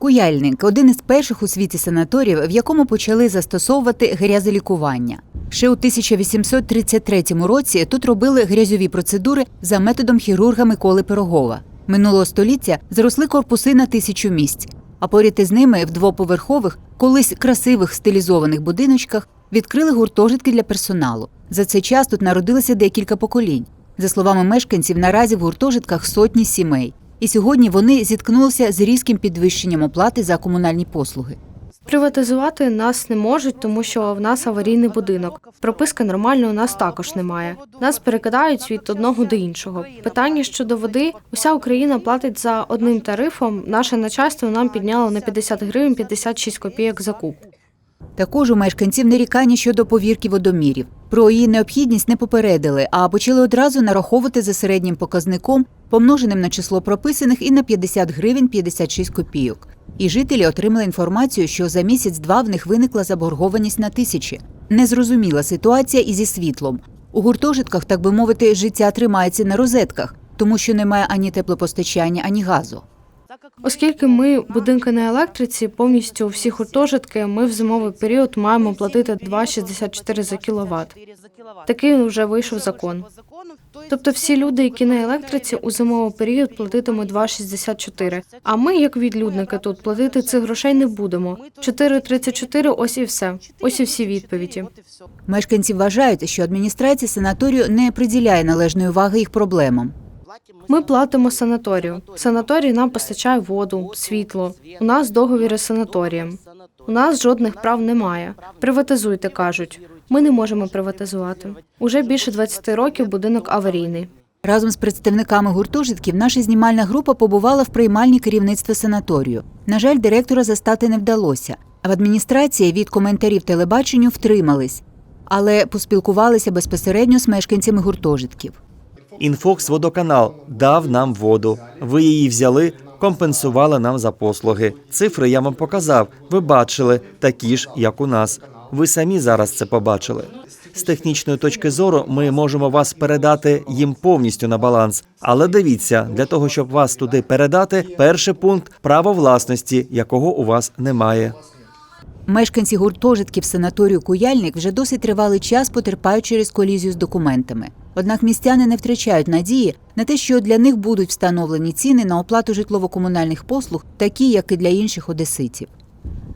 Куяльник один із перших у світі санаторіїв, в якому почали застосовувати грязолікування. Ще у 1833 році тут робили грязьові процедури за методом хірурга Миколи Пирогова. Минулого століття зросли корпуси на тисячу місць, а поряд із ними в двоповерхових, колись красивих стилізованих будиночках відкрили гуртожитки для персоналу. За цей час тут народилося декілька поколінь. За словами мешканців, наразі в гуртожитках сотні сімей. І сьогодні вони зіткнулися з різким підвищенням оплати за комунальні послуги. Приватизувати нас не можуть, тому що в нас аварійний будинок. Прописки нормальної у нас також немає. Нас перекидають від одного до іншого. Питання щодо води: уся Україна платить за одним тарифом. Наше начальство нам підняло на 50 гривень 56 копійок за куб. Також у мешканців нарікання щодо повірки водомірів. Про її необхідність не попередили, а почали одразу нараховувати за середнім показником, помноженим на число прописаних і на 50 гривень 56 копійок. І жителі отримали інформацію, що за місяць-два в них виникла заборгованість на тисячі. Незрозуміла ситуація і зі світлом. У гуртожитках, так би мовити, життя тримається на розетках, тому що немає ані теплопостачання, ані газу. Оскільки ми будинки на електриці, повністю всі гуртожитки, ми в зимовий період маємо платити 2,64 за кіловат. Такий вже вийшов закон. Тобто всі люди, які на електриці, у зимовий період платитимуть 2,64. А ми, як відлюдники, тут платити цих грошей не будемо. 4,34 – ось і все. Ось і всі відповіді. Мешканці вважають, що адміністрація санаторію не приділяє належної уваги їх проблемам. Ми платимо санаторію. Санаторій нам постачає воду, світло. У нас договір із санаторієм. У нас жодних прав немає. Приватизуйте, кажуть. Ми не можемо приватизувати. Уже більше 20 років будинок аварійний. Разом з представниками гуртожитків наша знімальна група побувала в приймальні керівництва санаторію. На жаль, директора застати не вдалося. А в адміністрації від коментарів телебаченню втримались, але поспілкувалися безпосередньо з мешканцями гуртожитків. Інфокс водоканал дав нам воду. Ви її взяли, компенсували нам за послуги. Цифри я вам показав. Ви бачили такі ж, як у нас. Ви самі зараз це побачили. З технічної точки зору ми можемо вас передати їм повністю на баланс. Але дивіться, для того, щоб вас туди передати, перший пункт право власності, якого у вас немає. Мешканці гуртожитків санаторію Куяльник вже досить тривалий час потерпають через колізію з документами. Однак містяни не втрачають надії на те, що для них будуть встановлені ціни на оплату житлово-комунальних послуг, такі як і для інших одеситів.